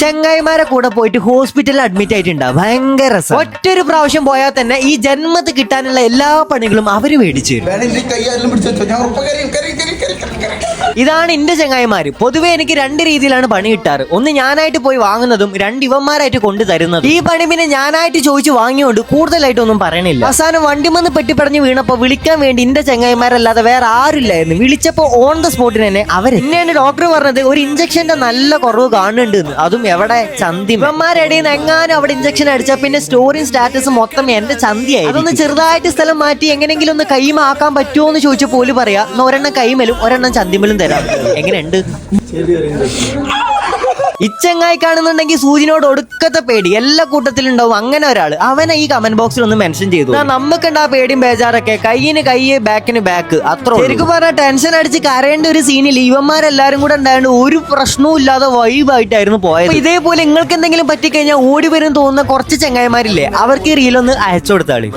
ചെങ്ങായിമാരെ കൂടെ പോയിട്ട് ഹോസ്പിറ്റലിൽ അഡ്മിറ്റ് ആയിട്ടുണ്ടാവും ഭയങ്കര രസം. ഒറ്റൊരു പ്രാവശ്യം പോയാൽ തന്നെ ഈ ജന്മത്ത് കിട്ടാനുള്ള എല്ലാ പണികളും അവർ മേടിച്ചു ഇതാണ് എന്റെ ചങ്ങായിമാര്. പൊതുവെ എനിക്ക് രണ്ട് രീതിയിലാണ് പണി കിട്ടാറ്. ഒന്ന് ഞാനായിട്ട് പോയി വാങ്ങുന്നതും രണ്ട് ഇവന്മാരായിട്ട് കൊണ്ടു തരുന്നതും. ഈ പണി പിന്നെ ഞാനായിട്ട് ചോദിച്ചു വാങ്ങിയോണ്ട് കൂടുതലായിട്ടൊന്നും പറയണില്ല. അവസാനം വണ്ടിമന്ന് പെട്ടിപ്പടഞ്ഞ് വീണപ്പോ വിളിക്കാൻ വേണ്ടി എന്റെ ചങ്ങായിമാരല്ലാതെ വേറെ ആരുമില്ലായിരുന്നു. വിളിച്ചപ്പോ ഓൺ ദ സ്പോട്ടിന് തന്നെ അവർ പിന്നെയാണ് ഡോക്ടർ പറഞ്ഞത് ഒരു ഇഞ്ചക്ഷന്റെ നല്ല കുറവ് കാണുന്നുണ്ട് എന്ന് അതും എവിടെ ചന്തി ഇവന്മാരുടെ എങ്ങാനും അവിടെ ഇഞ്ചക്ഷൻ അടിച്ചാൽ പിന്നെ സ്റ്റോറിയും സ്റ്റാറ്റസും മൊത്തം എന്റെ ചന്തിയായി അതൊന്ന് ചെറുതായിട്ട് സ്ഥലം മാറ്റി എങ്ങനെങ്കിലും ഒന്ന് കൈമാക്കാൻ പറ്റുമോ എന്ന് പോലും പറയാ "എന്നാ ഒരെണ്ണം കൈമലും ഒരെണ്ണം ചന്തിമലും തരാം. എങ്ങനെയുണ്ട്? ഇച്ചങ്ങായി കാണുന്നുണ്ടെങ്കിൽ സൂചിനോട് ഒടുക്കത്തെ പേടി. എല്ലാ കൂട്ടത്തിലുണ്ടാവും അങ്ങനെ ഒരാൾ അവനെ ഈ കമന്റ് ബോക്സിൽ ഒന്ന് മെൻഷൻ ചെയ്തു. നമുക്കുണ്ട് ആ പേടിയും ബേജാറൊക്കെ. കയ്യിന് കൈ ബാക്കിന് ബാക്ക് അത്ര ശരിക്കും പറഞ്ഞാൽ ടെൻഷൻ അടിച്ച് കരയേണ്ട ഒരു സീനിൽ യുവന്മാരെല്ലാരും കൂടെ ഉണ്ടായത് ഒരു പ്രശ്നവും ഇല്ലാതെ വൈബായിട്ടായിരുന്നു പോയത്. ഇതേപോലെ നിങ്ങൾക്ക് എന്തെങ്കിലും പറ്റിക്കഴിഞ്ഞാൽ ഓടി വരും തോന്നുന്ന കുറച്ച് ചെങ്ങായിമാരില്ലേ? അവർക്ക് ഈ റീലൊന്ന് അയച്ചു കൊടുത്താളി.